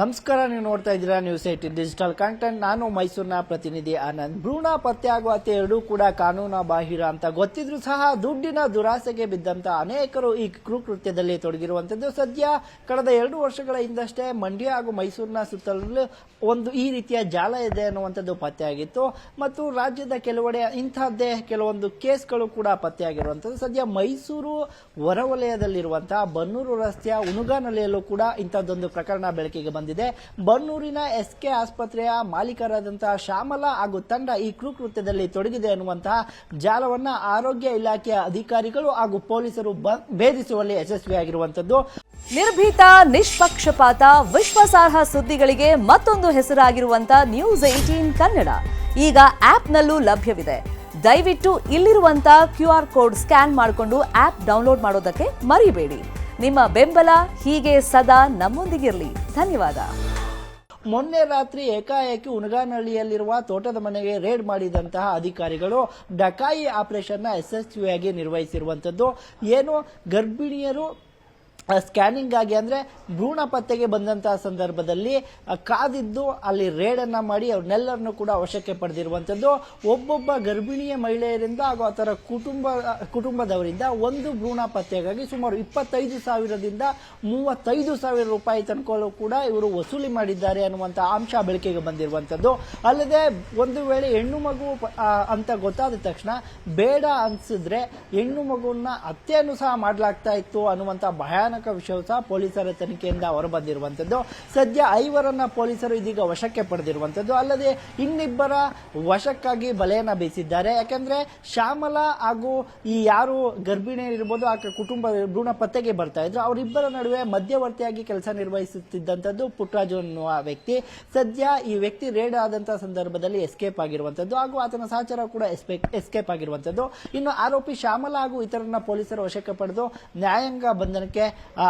ನಮಸ್ಕಾರ, ನೀವು ನೋಡ್ತಾ ಇದ್ದೀರಾ ನ್ಯೂಸ್ ಏಟಿನ್ ಡಿಜಿಟಲ್ ಕಂಟೆಂಟ್ ನಾನು ಮೈಸೂರಿನ ಪ್ರತಿನಿಧಿ ಆನಂದ್. ಭ್ರೂಣ ಪತ್ತೆ ಆಗುವ ಹತ್ಯೆ ಎರಡೂ ಕೂಡ ಕಾನೂನು ಬಾಹಿರ ಅಂತ ಗೊತ್ತಿದ್ರು ಸಹ ದುಡ್ಡಿನ ದುರಾಸೆಗೆ ಬಿದ್ದಂತ ಅನೇಕರು ಈ ಕೃಕೃತ್ಯದಲ್ಲಿ ತೊಡಗಿರುವಂತದ್ದು. ಸದ್ಯ ಕಳೆದ ಎರಡು ವರ್ಷಗಳ ಹಿಂದಷ್ಟೇ ಮಂಡ್ಯ ಹಾಗೂ ಮೈಸೂರಿನ ಸುತ್ತಲೂ ಒಂದು ಈ ರೀತಿಯ ಜಾಲ ಇದೆ ಅನ್ನುವಂಥದ್ದು ಪತ್ತೆಯಾಗಿತ್ತು ಮತ್ತು ರಾಜ್ಯದ ಕೆಲವೆಡೆ ಇಂಥದ್ದೇ ಕೆಲವೊಂದು ಕೇಸ್ಗಳು ಕೂಡ ಪತ್ತೆಯಾಗಿರುವಂಥದ್ದು ಸದ್ಯ ಮೈಸೂರು ಹೊರವಲಯದಲ್ಲಿರುವಂತಹ ಬನ್ನೂರು ರಸ್ತೆಯ ಉಣುಗಾನಲೆಯಲ್ಲೂ ಕೂಡ ಇಂಥದ್ದೊಂದು ಪ್ರಕರಣ ಬೆಳಕಿಗೆ ಬಂದಿದೆ. ಬನ್ನೂರಿನ ಎಸ್ ಕೆ ಆಸ್ಪತ್ರೆಯ ಮಾಲೀಕರಾದಂತಹ ಶ್ಯಾಮಲಾ ಹಾಗೂ ತಂಡ ಈ ಕೃಕೃತ್ಯದಲ್ಲಿ ತೊಡಗಿದೆ ಅನ್ನುವಂತಹ ಜಾಲವನ್ನ ಆರೋಗ್ಯ ಇಲಾಖೆಯ ಅಧಿಕಾರಿಗಳು ಹಾಗೂ ಪೊಲೀಸರು ಭೇದಿಸುವಲ್ಲಿ ಯಶಸ್ವಿಯಾಗಿರುವಂತದ್ದು ನಿರ್ಭೀತ, ನಿಷ್ಪಕ್ಷಪಾತ, ವಿಶ್ವಾಸಾರ್ಹ ಸುದ್ದಿಗಳಿಗೆ ಮತ್ತೊಂದು ಹೆಸರಾಗಿರುವಂತ ನ್ಯೂಸ್ ಏಟೀನ್ ಕನ್ನಡ. ಈಗ ಆಪ್ನಲ್ಲೂ ಲಭ್ಯವಿದೆ. ದಯವಿಟ್ಟು ಇಲ್ಲಿರುವಂತ ಕ್ಯೂ ಕೋಡ್ ಸ್ಕ್ಯಾನ್ ಮಾಡಿಕೊಂಡು ಆಪ್ ಡೌನ್ಲೋಡ್ ಮಾಡೋದಕ್ಕೆ ಮರಿಬೇಡಿ. ನಿಮ್ಮ ಬೆಂಬಲ ಹೀಗೆ ಸದಾ ನಮ್ಮೊಂದಿಗಿರಲಿ. ಧನ್ಯವಾದ. ಮೊನ್ನೆ ರಾತ್ರಿ ಏಕಾಏಕಿ ಉಣಗಾನಹಳ್ಳಿಯಲ್ಲಿರುವ ತೋಟದ ಮನೆಗೆ ರೇಡ್ ಮಾಡಿದಂತಹ ಅಧಿಕಾರಿಗಳು ಡಕಾಯಿ ಆಪರೇಷನ್ನ ಯಶಸ್ವಿಯಾಗಿ ನಿರ್ವಹಿಸಿರುವಂತದ್ದು. ಏನು ಗರ್ಭಿಣಿಯರು ಸ್ಕ್ಯಾನಿಂಗ್ ಆಗಿ ಅಂದ್ರೆ ಭ್ರೂಣ ಪತ್ತೆಗೆ ಬಂದಂತಹ ಸಂದರ್ಭದಲ್ಲಿ ಕಾದಿದ್ದು ಅಲ್ಲಿ ರೇಡನ್ನು ಮಾಡಿ ಅವ್ರನ್ನೆಲ್ಲರನ್ನು ಕೂಡ ವಶಕ್ಕೆ ಪಡೆದಿರುವಂಥದ್ದು. ಒಬ್ಬೊಬ್ಬ ಗರ್ಭಿಣಿಯ ಮಹಿಳೆಯರಿಂದ ಹಾಗೂ ಆತರ ಕುಟುಂಬ, ಕುಟುಂಬದವರಿಂದ ಒಂದು ಭ್ರೂಣ ಪತ್ತೆಗಾಗಿ ಸುಮಾರು ಇಪ್ಪತ್ತೈದು ಸಾವಿರದಿಂದ ಮೂವತ್ತೈದು ಸಾವಿರ ರೂಪಾಯಿ ತನಕಲ್ಲೂ ಕೂಡ ಇವರು ವಸೂಲಿ ಮಾಡಿದ್ದಾರೆ ಅನ್ನುವಂಥ ಅಂಶ ಬೆಳಕಿಗೆ ಬಂದಿರುವಂತದ್ದು ಅಲ್ಲದೆ ಒಂದು ವೇಳೆ ಹೆಣ್ಣು ಮಗು ಅಂತ ಗೊತ್ತಾದ ತಕ್ಷಣ ಬೇಡ ಅನ್ಸಿದ್ರೆ ಹೆಣ್ಣು ಮಗುವನ್ನ ಹತ್ಯೆಯನ್ನು ಸಹ ಮಾಡಲಾಗ್ತಾ ಇತ್ತು ಅನ್ನುವಂತ ಭಯಾನಕ ವಿಷಯವು ಸಹ ಪೊಲೀಸರ ತನಿಖೆಯಿಂದ ಹೊರಬಂದಿರುವಂತದ್ದು ಸದ್ಯ ಐವರನ್ನ ಪೊಲೀಸರು ಇದೀಗ ವಶಕ್ಕೆ ಪಡೆದಿರುವಂತದ್ದು ಅಲ್ಲದೆ ಇನ್ನಿಬ್ಬರ ವಶಕ್ಕಾಗಿ ಬಲೆಯನ್ನ ಬೀಸಿದ್ದಾರೆ. ಯಾಕಂದ್ರೆ ಶ್ಯಾಮಲಾ ಹಾಗೂ ಈ ಯಾರು ಗರ್ಭಿಣಿ ಇರ್ಬೋದು, ಆಕೆ ಕುಟುಂಬ ಭ್ರೂಣ ಪತ್ತೆಗೆ ಬರ್ತಾ ಇದ್ರು. ಅವರಿಬ್ಬರ ನಡುವೆ ಮಧ್ಯವರ್ತಿಯಾಗಿ ಕೆಲಸ ನಿರ್ವಹಿಸುತ್ತಿದ್ದಂಥದ್ದು ಪುಟ್ಟರಾಜು ಅನ್ನುವ ವ್ಯಕ್ತಿ. ಸದ್ಯ ಈ ವ್ಯಕ್ತಿ ರೇಡ್ ಆದಂತಹ ಸಂದರ್ಭದಲ್ಲಿ ಎಸ್ಕೇಪ್ ಆಗಿರುವಂತದ್ದು ಹಾಗೂ ಆತನ ಸಹಚರ ಕೂಡ ಎಸ್ಕೇಪ್ ಆಗಿರುವಂತದ್ದು ಇನ್ನು ಆರೋಪಿ ಶ್ಯಾಮಲಾ ಹಾಗೂ ಇತರನ್ನ ಪೊಲೀಸರು ವಶಕ್ಕೆ ಪಡೆದು ನ್ಯಾಯಾಂಗ ಬಂಧನಕ್ಕೆ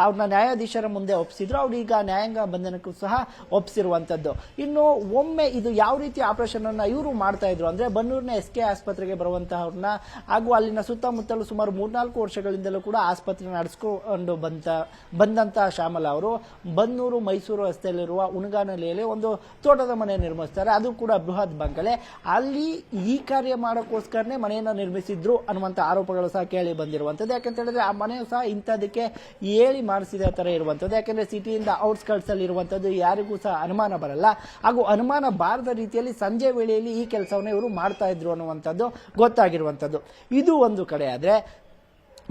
ಅವ್ರನ್ನ ನ್ಯಾಯಾಧೀಶರ ಮುಂದೆ ಒಪ್ಪಿಸಿದ್ರು ಅವ್ರು ಈಗ ನ್ಯಾಯಾಂಗ ಬಂಧನಕ್ಕೂ ಸಹ ಒಪ್ಪಿಸಿರುವಂತದ್ದು ಇನ್ನು ಒಮ್ಮೆ ಇದು ಯಾವ ರೀತಿ ಆಪರೇಷನ್ ಅನ್ನ ಇವರು ಮಾಡ್ತಾ ಇದ್ರು ಅಂದ್ರೆ ಬನ್ನೂರಿನ ಎಸ್ ಕೆ ಆಸ್ಪತ್ರೆಗೆ ಬರುವಂತಹವ್ರನ್ನ ಹಾಗೂ ಅಲ್ಲಿನ ಸುತ್ತಮುತ್ತಲು ಸುಮಾರು ಮೂರ್ನಾಲ್ಕು ವರ್ಷಗಳಿಂದಲೂ ಕೂಡ ಆಸ್ಪತ್ರೆ ನಡೆಸ್ಕೊಂಡು ಬಂತ ಬಂದಂತಹ ಶ್ಯಾಮಲ ಅವರು. ಬನ್ನೂರು, ಮೈಸೂರು ರಸ್ತೆಯಲ್ಲಿರುವ ಉಣಗಾನಲೆಯಲ್ಲಿ ಒಂದು ತೋಟದ ಮನೆ ನಿರ್ಮಿಸ್ತಾರೆ. ಅದು ಕೂಡ ಬೃಹತ್ ಬಂಗಲೆ. ಅಲ್ಲಿ ಈ ಕಾರ್ಯ ಮಾಡೋಕ್ಕೋಸ್ಕರನೇ ಮನೆಯನ್ನ ನಿರ್ಮಿಸಿದ್ರು ಅನ್ನುವಂತ ಆರೋಪಗಳು ಸಹ ಕೇಳಿ ಬಂದಿರುವಂತದ್ದು. ಯಾಕಂತ ಹೇಳಿದ್ರೆ ಆ ಮನೆಯು ಸಹ ಇಂಥದಕ್ಕೆ ಹೇಳಿ ಮಾಡಿಸಿದ ತರ ಇರುವಂತದ್ದು. ಯಾಕಂದ್ರೆ ಸಿಟಿಯಿಂದ ಔಟ್ಸ್ಕರ್ಟ್ಸ್ ಅಲ್ಲಿ ಇರುವಂತದ್ದು ಯಾರಿಗೂ ಸಹ ಅನುಮಾನ ಬರಲ್ಲ. ಹಾಗೂ ಅನುಮಾನ ಬಾರದ ರೀತಿಯಲ್ಲಿ ಸಂಜೆ ವೇಳೆಯಲ್ಲಿ ಈ ಕೆಲಸವನ್ನ ಇವರು ಮಾಡ್ತಾ ಇದ್ರು ಅನ್ನುವಂಥದ್ದು ಗೊತ್ತಾಗಿರುವಂಥದ್ದು. ಇದು ಒಂದು ಕಡೆ ಆದ್ರೆ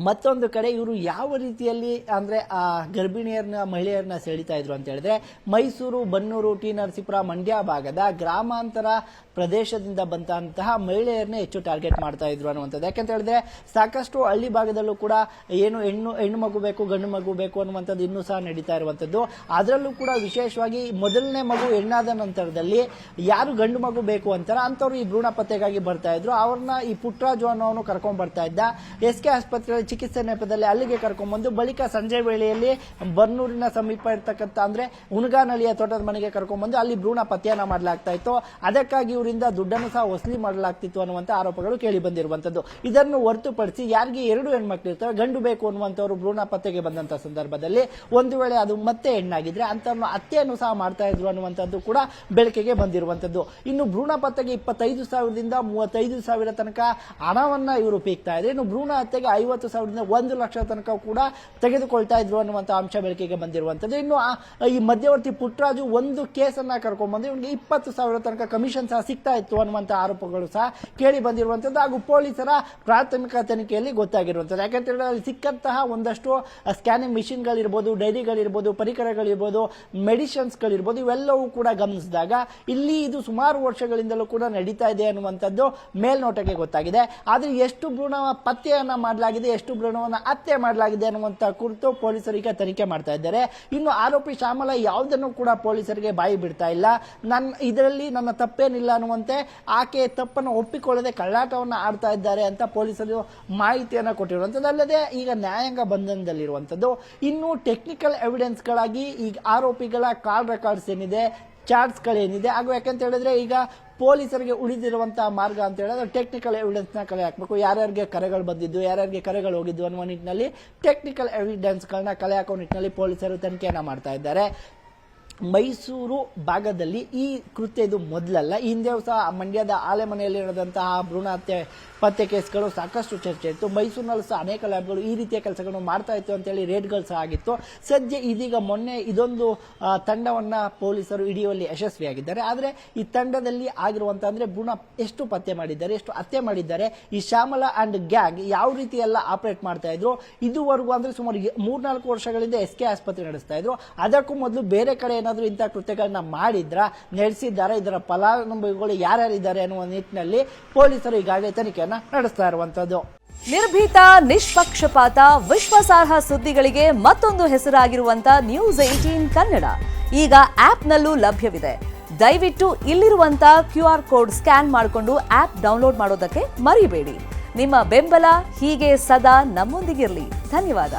ಮತ್ತೊಂದು ಕಡೆ ಇವರು ಯಾವ ರೀತಿಯಲ್ಲಿ ಅಂದರೆ ಆ ಗರ್ಭಿಣಿಯರನ್ನ ಮಹಿಳೆಯರನ್ನ ಸೆಳಿತಾ ಇದ್ರು ಅಂತ ಹೇಳಿದ್ರೆ, ಮೈಸೂರು, ಬನ್ನೂರು, ಟಿ ನರಸೀಪುರ ಮಂಡ್ಯ ಭಾಗದ ಗ್ರಾಮಾಂತರ ಪ್ರದೇಶದಿಂದ ಬಂದಂತಹ ಮಹಿಳೆಯರನ್ನೇ ಹೆಚ್ಚು ಟಾರ್ಗೆಟ್ ಮಾಡ್ತಾ ಇದ್ರು ಅನ್ನುವಂಥದ್ದು. ಯಾಕಂತ ಹೇಳಿದ್ರೆ, ಸಾಕಷ್ಟು ಹಳ್ಳಿ ಭಾಗದಲ್ಲೂ ಕೂಡ ಏನು ಹೆಣ್ಣು ಹೆಣ್ಣು ಮಗು ಬೇಕು, ಗಂಡು ಮಗು ಬೇಕು ಅನ್ನುವಂಥದ್ದು ಇನ್ನೂ ಸಹ ನಡೀತಾ ಇರುವಂಥದ್ದು. ಅದರಲ್ಲೂ ಕೂಡ ವಿಶೇಷವಾಗಿ ಮೊದಲನೇ ಮಗು ಹೆಣ್ಣಾದ ನಂತರದಲ್ಲಿ ಯಾರು ಗಂಡು ಮಗು ಬೇಕು ಅಂತಾರ ಅಂತವ್ರು ಈ ಭ್ರೂಣ ಪತ್ತೆಗಾಗಿ ಬರ್ತಾ ಇದ್ರು. ಅವ್ರನ್ನ ಈ ಪುಟ್ಟರಾಜು ಅನ್ನೋನು ಕರ್ಕೊಂಡ್ ಬರ್ತಾ ಇದ್ದ. ಎಸ್ ಕೆ ಆಸ್ಪತ್ರೆಯಲ್ಲಿ ಚಿಕಿತ್ಸೆ ನೆಪದಲ್ಲಿ ಅಲ್ಲಿಗೆ ಕರ್ಕೊಂಡ್ಬಂದು, ಬಳಿಕ ಸಂಜೆ ವೇಳೆಯಲ್ಲಿ ಬರ್ನೂರಿನ ಸಮೀಪ ಇರ್ತಕ್ಕಂಥ, ಅಂದ್ರೆ ಹುಣಗಾನಳಿಯ ತೋಟದ ಮನೆಗೆ ಕರ್ಕೊಂಡ್ಬಂದು ಅಲ್ಲಿ ಭ್ರೂಣ ಪತ್ಯಾನ ಮಾಡಲಾಗ್ತಾ ಇತ್ತು. ಅದಕ್ಕಾಗಿ ಇವರಿಂದ ದುಡ್ಡನ್ನು ಸಹ ವಸೂಲಿ ಮಾಡಲಾಗ್ತಿತ್ತು ಅನ್ನುವಂಥ ಆರೋಪಗಳು ಕೇಳಿ ಬಂದಿರುವಂತದ್ದು ಇದನ್ನು ಹೊರತುಪಡಿಸಿ ಯಾರಿಗೆ ಎರಡು ಹೆಣ್ಮಕ್ಳು ಇರ್ತವೆ, ಗಂಡು ಬೇಕು ಅನ್ನುವಂಥವ್ರು ಭ್ರೂಣ ಪತ್ತೆಗೆ ಬಂದಂತ ಸಂದರ್ಭದಲ್ಲಿ ಒಂದು ವೇಳೆ ಅದು ಮತ್ತೆ ಹೆಣ್ಣಾಗಿದ್ರೆ ಅಂತ ಹತ್ಯೆಯನ್ನು ಸಹ ಮಾಡ್ತಾ ಇದ್ರು ಅನ್ನುವಂಥದ್ದು ಕೂಡ ಬೆಳಕಿಗೆ ಬಂದಿರುವಂತದ್ದು ಇನ್ನು ಭ್ರೂಣ ಪತ್ತೆಗೆ ಇಪ್ಪತ್ತೈದು ಸಾವಿರದಿಂದ ಮೂವತ್ತೈದು ಸಾವಿರ ತನಕ ಹಣವನ್ನ ಇವರು ಪೀಕ್ತಾ ಇದ್ರೆ. ಇನ್ನು ಭ್ರೂಣ ಹತ್ಯೆಗೆ ಐವತ್ತು ಸಾವಿರದಿಂದ ಒಂದು ಲಕ್ಷ ತನಕ ಕೂಡ ತೆಗೆದುಕೊಳ್ತಾ ಇದ್ರು ಅನ್ನುವಂಥ ಅಂಶ ಬೆಳಕಿಗೆ ಬಂದಿರುವಂಥದ್ದು. ಇನ್ನು ಈ ಮಧ್ಯವರ್ತಿ ಪುಟ್ಟರಾಜು ಒಂದು ಕೇಸನ್ನು ಕರ್ಕೊಂಡ್ಬಂದು ಇವನಿಗೆ ಇಪ್ಪತ್ತು ಸಾವಿರ ತನಕ ಕಮಿಷನ್ ಸಹ ಸಿಗ್ತಾ ಇತ್ತು ಅನ್ನುವಂಥ ಆರೋಪಗಳು ಸಹ ಕೇಳಿ ಬಂದಿರುವಂಥದ್ದು ಹಾಗೂ ಪೊಲೀಸರ ಪ್ರಾಥಮಿಕ ತನಿಖೆಯಲ್ಲಿ ಗೊತ್ತಾಗಿರುವಂಥದ್ದು. ಯಾಕಂತ ಅಲ್ಲಿ ಸಿಕ್ಕಂತಹ ಒಂದಷ್ಟು ಸ್ಕ್ಯಾನಿಂಗ್ ಮಿಷಿನ್ಗಳಿರ್ಬೋದು, ಡೈರಿಗಳಿರ್ಬೋದು, ಪರಿಕರಗಳಿರ್ಬೋದು, ಮೆಡಿಷನ್ಸ್ಗಳಿರ್ಬೋದು, ಇವೆಲ್ಲವೂ ಕೂಡ ಗಮನಿಸಿದಾಗ ಇಲ್ಲಿ ಇದು ಸುಮಾರು ವರ್ಷಗಳಿಂದಲೂ ಕೂಡ ನಡೀತಾ ಇದೆ ಅನ್ನುವಂಥದ್ದು ಮೇಲ್ನೋಟಕ್ಕೆ ಗೊತ್ತಾಗಿದೆ. ಆದರೆ ಎಷ್ಟು ಭ್ರೂಣ ಪತ್ತೆಯನ್ನು ಮಾಡಲಾಗಿದೆ ಎಷ್ಟು ಭ್ರೂಣವನ್ನು ಹತ್ಯೆ ಮಾಡಲಾಗಿದೆ ಅನ್ನುವಂತ ಕುರಿತು ಪೊಲೀಸರು ಈಗ ತನಿಖೆ ಮಾಡ್ತಾ ಇದ್ದಾರೆ. ಇನ್ನು ಆರೋಪಿ ಶ್ಯಾಮಲ ಯಾವುದನ್ನು ಕೂಡ ಪೊಲೀಸರಿಗೆ ಬಾಯಿ ಬಿಡ್ತಾ ಇಲ್ಲ. ನನ್ನ ಇದರಲ್ಲಿ ನನ್ನ ತಪ್ಪೇನಿಲ್ಲ ಅನ್ನುವಂತೆ ಆಕೆ ತಪ್ಪನ್ನು ಒಪ್ಪಿಕೊಳ್ಳದೆ ಕಳ್ಳಾಟವನ್ನು ಆಡ್ತಾ ಇದ್ದಾರೆ ಅಂತ ಪೊಲೀಸರು ಮಾಹಿತಿಯನ್ನು ಕೊಟ್ಟಿರುವಂಥದ್ದಲ್ಲದೆ ಈಗ ನ್ಯಾಯಾಂಗ ಬಂಧನದಲ್ಲಿರುವಂಥದ್ದು ಇನ್ನು ಟೆಕ್ನಿಕಲ್ ಎವಿಡೆನ್ಸ್ಗಳಾಗಿ ಈಗ ಆರೋಪಿಗಳ ಕಾಲ್ ರೆಕಾರ್ಡ್ಸ್ ಏನಿದೆ ಚಾರ್ಟ್ಸ್ಗಳೇನಿದೆ ಹಾಗೂ ಯಾಕಂತ ಹೇಳಿದ್ರೆ ಈಗ ಪೊಲೀಸರಿಗೆ ಉಳಿದಿರುವಂತಹ ಮಾರ್ಗ ಅಂತ ಹೇಳಿದ್ರೆ ಟೆಕ್ನಿಕಲ್ ಎವಿಡೆನ್ಸ್ನ ಕಲೆ ಹಾಕಬೇಕು. ಯಾರ್ಯಾರಿಗೆ ಕರೆಗಳು ಬಂದಿದ್ದು, ಯಾರ್ಯಾರಿಗೆ ಕರೆಗಳು ಹೋಗಿದ್ದು ಅನ್ನುವ ನಿಟ್ಟಿನಲ್ಲಿ ಟೆಕ್ನಿಕಲ್ ಎವಿಡೆನ್ಸ್ ಗಳನ್ನ ಕಲೆ ಹಾಕೋ ನಿಟ್ಟಿನಲ್ಲಿ ಪೊಲೀಸರು ತನಿಖೆಯನ್ನ ಮಾಡ್ತಾ ಇದ್ದಾರೆ. ಮೈಸೂರು ಭಾಗದಲ್ಲಿ ಈ ಕೃತ್ಯ ಇದು ಮೊದಲಲ್ಲ. ಹಿಂದೆ ಸಹ ಮಂಡ್ಯದ ಆಲೆಮನೆಯಲ್ಲಿ ನಡೆದಂತಹ ಭ್ರೂಣ ಹತ್ಯೆ, ಪತ್ತೆ ಕೇಸ್ಗಳು ಸಾಕಷ್ಟು ಚರ್ಚೆ ಇತ್ತು. ಮೈಸೂರಿನಲ್ಲೂ ಸಹ ಅನೇಕ ಲ್ಯಾಬ್ಗಳು ಈ ರೀತಿಯ ಕೆಲಸಗಳನ್ನು ಮಾಡ್ತಾ ಇತ್ತು ಅಂತೇಳಿ ರೇಡ್ಗಳು ಸಹ ಆಗಿತ್ತು. ಸದ್ಯ ಇದೀಗ ಮೊನ್ನೆ ಇದೊಂದು ತಂಡವನ್ನು ಪೊಲೀಸರು ಹಿಡಿಯುವಲ್ಲಿ ಯಶಸ್ವಿಯಾಗಿದ್ದಾರೆ. ಆದರೆ ಈ ತಂಡದಲ್ಲಿ ಆಗಿರುವಂತ ಅಂದ್ರೆ ಭ್ರೂಣ ಎಷ್ಟು ಪತ್ತೆ ಮಾಡಿದ್ದಾರೆ, ಎಷ್ಟು ಹತ್ಯೆ ಮಾಡಿದ್ದಾರೆ, ಈ ಶ್ಯಾಮಲ ಅಂಡ್ ಗ್ಯಾಂಗ್ ಯಾವ ರೀತಿ ಎಲ್ಲ ಆಪರೇಟ್ ಮಾಡ್ತಾ ಇದ್ರು, ಇದುವರೆಗೂ ಅಂದ್ರೆ ಸುಮಾರು ಮೂರ್ನಾಲ್ಕು ವರ್ಷಗಳಿಂದ ಎಸ್ ಕೆ ಆಸ್ಪತ್ರೆ ನಡೆಸ್ತಾ ಇದ್ರು. ಅದಕ್ಕೂ ಮೊದಲು ಬೇರೆ ಕಡೆ ಏನಾದರೂ ಇಂಥ ಕೃತ್ಯಗಳನ್ನ ಮಾಡಿದ್ರ ನಡೆಸಿದ್ದಾರೆ ಇದರ ಫಲಾನುಭವಿಗಳು ಯಾರ್ಯಾರಿದ್ದಾರೆ ಅನ್ನುವ ನಿಟ್ಟಿನಲ್ಲಿ ಪೊಲೀಸರು ಈಗಾಗಲೇ ತನಿಖೆಯನ್ನು ನಡೆಸ್ತಾ ಇರುವಂತದ್ದು. ನಿರ್ಭೀತ, ನಿಷ್ಪಕ್ಷಪಾತ, ವಿಶ್ವಾಸಾರ್ಹ ಸುದ್ದಿಗಳಿಗೆ ಮತ್ತೊಂದು ಹೆಸರಾಗಿರುವಂತ ನ್ಯೂಸ್ ಏಟೀನ್ ಕನ್ನಡ. ಈಗ ಆಪ್ನಲ್ಲೂ ಲಭ್ಯವಿದೆ. ದಯವಿಟ್ಟು ಇಲ್ಲಿರುವಂತ ಕ್ಯೂ ಆರ್ ಕೋಡ್ ಸ್ಕ್ಯಾನ್ ಮಾಡಿಕೊಂಡು ಆಪ್ ಡೌನ್ಲೋಡ್ ಮಾಡೋದಕ್ಕೆ ಮರಿಬೇಡಿ. ನಿಮ್ಮ ಬೆಂಬಲ ಹೀಗೆ ಸದಾ ನಮ್ಮೊಂದಿಗಿರಲಿ. ಧನ್ಯವಾದ.